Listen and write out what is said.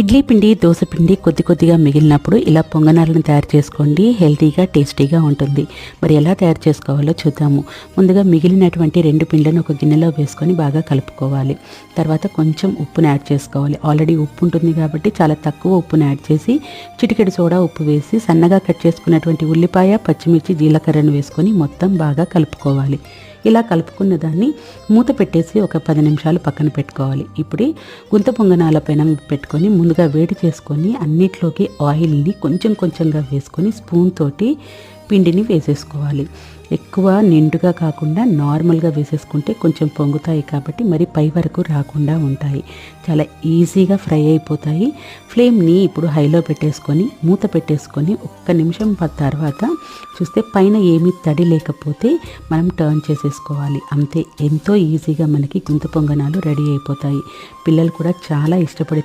ఇడ్లీ పిండి దోశ పిండి కొద్ది కొద్దిగా మిగిలినప్పుడు ఇలా పొంగనాలను తయారు చేసుకోండి. హెల్తీగా టేస్టీగా ఉంటుంది. మరి ఎలా తయారు చేసుకోవాలో చూద్దాము. ముందుగా మిగిలినటువంటి రెండు పిండిలను ఒక గిన్నెలో వేసుకొని బాగా కలుపుకోవాలి. తర్వాత కొంచెం ఉప్పుని యాడ్ చేసుకోవాలి. ఆల్రెడీ ఉప్పు ఉంటుంది కాబట్టి చాలా తక్కువ ఉప్పుని యాడ్ చేసి చిటికెడు సోడా ఉప్పు వేసి సన్నగా కట్ చేసుకున్నటువంటి ఉల్లిపాయ పచ్చిమిర్చి జీలకర్రను వేసుకొని మొత్తం బాగా కలుపుకోవాలి. ఇలా కలుపుకున్న దాన్ని మూత పెట్టేసి ఒక పది నిమిషాలు పక్కన పెట్టుకోవాలి. ఇప్పుడు గుంత పొంగనాల పైన పెట్టుకొని ముందుగా వేడి చేసుకొని అన్నిట్లోకి ఆయిల్ని కొంచెం కొంచెంగా వేసుకొని స్పూన్ తోటి పిండిని వేసేసుకోవాలి. ఎక్కువ నిండుగా కాకుండా నార్మల్గా వేసేసుకుంటే కొంచెం పొంగుతాయి కాబట్టి మరి పై వరకు రాకుండా ఉంటాయి. చాలా ఈజీగా ఫ్రై అయిపోతాయి. ఫ్లేమ్ని ఇప్పుడు హైలో పెట్టేసుకొని మూత పెట్టేసుకొని ఒక్క నిమిషం తర్వాత చూస్తే పైన ఏమీ తడి లేకపోతే మనం టర్న్ చేసేసుకోవాలి. అంతే. ఎంతో ఈజీగా మనకి గుంత పొంగనాలు రెడీ అయిపోతాయి. పిల్లలు కూడా చాలా ఇష్టపడి